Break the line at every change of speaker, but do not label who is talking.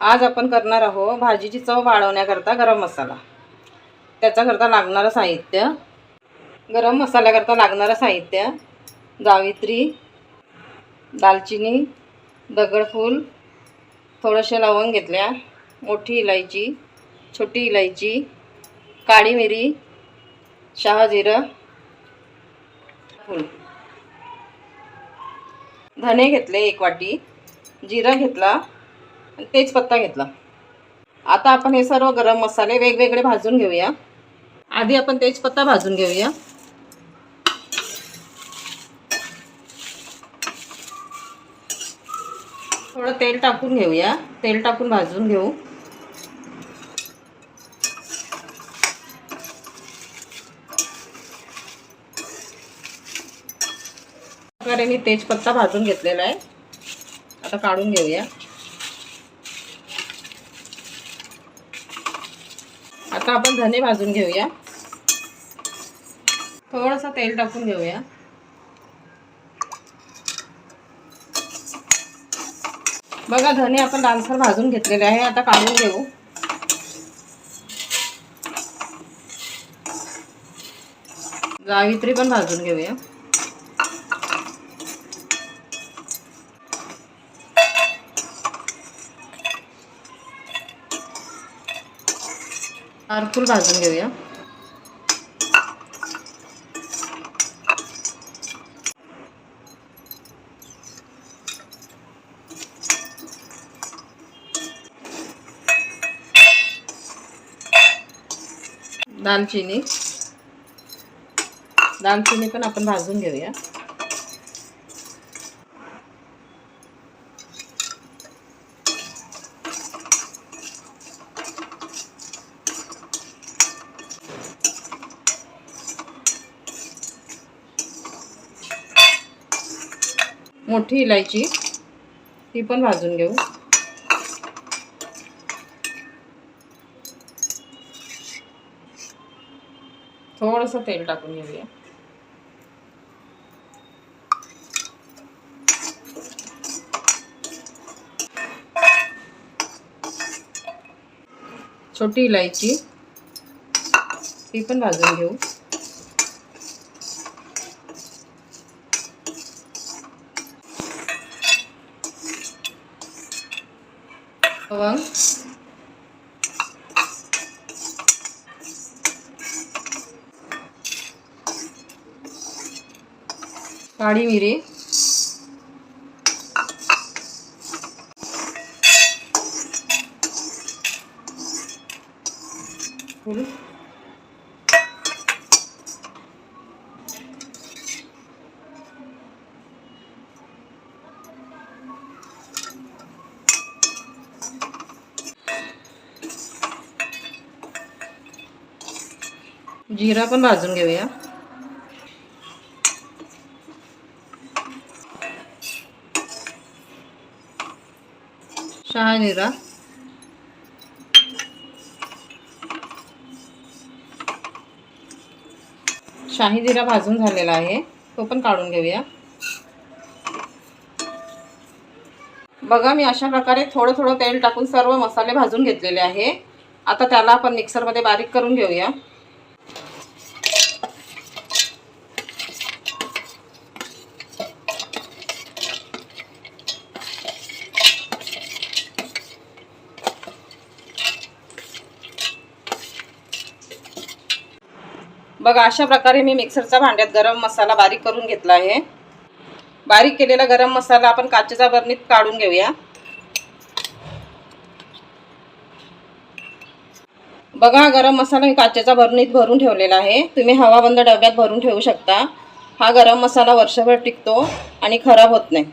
आज आपण करणार आहोत भाजीची चव वाढवण्याकरता गरम मसाला. त्याच्याकरता लागणारं साहित्य. गरम मसाल्याकरता लागणारं साहित्य. जावित्री दालचिनी दगडफूल थोडंसे लवंग घेतल्या मोठी इलायची छोटी इलायची काळी मिरी शहाजिरं फूल. धने घेतले एक वाटी जिरं घेतला आणि तेजपत्ता घेतला. आता आपण हे सर्व गरम मसाले वेगवेगळे भाजून घेऊया. आधी आपण तेजपत्ता भाजून घेऊया. थोडं तेल टाकून घेऊया. तेल टाकून भाजून घेऊ. प्रकारे मी तेजपत्ता भाजून घेतलेला आहे. आता काढून घेऊया. आता आपण धने भाजून घेऊया. थोडंसं तेल टाकून घेऊया. बघा धने आपण लालसर भाजून घेतलेले आहे. आता काढून घेऊ. जावित्री पण भाजून घेऊया. आरफूल भाजून घेऊया दालचिनी दालचिनी पण आपण भाजून घेऊया मोठी इलायची. ती पण भाजून घेऊ. थोडंसं तेल टाकून घेऊया. छोटी इलायची. ती पण भाजून घेऊ. लवंग काळी मिरी फूल जिरा पण भाजून घेऊया. शहा जिरा. शाही जिरा भाजून झालेला आहे. तो पण काढून घेऊया. बघा मी अशा प्रकारे थोडं थोडं तेल टाकून सर्व मसाले भाजून घेतलेले आहे. आता त्याला आपण मिक्सरमध्ये बारीक करून घेऊया. बघा अशा प्रकारे मी मिक्सरच्या भांड्यात गरम मसाला बारीक करून घेतला आहे. बारीक केलेला गरम मसाला आपण काचेच्या बरणीत काढून घेऊया. बघा गरम मसाला मी काचेच्या बरणीत भरून ठेवलेला आहे. तुम्ही हवाबंद डब्यात भरून ठेवू शकता. हा गरम मसाला वर्षभर टिकतो आणि खराब होत नाही.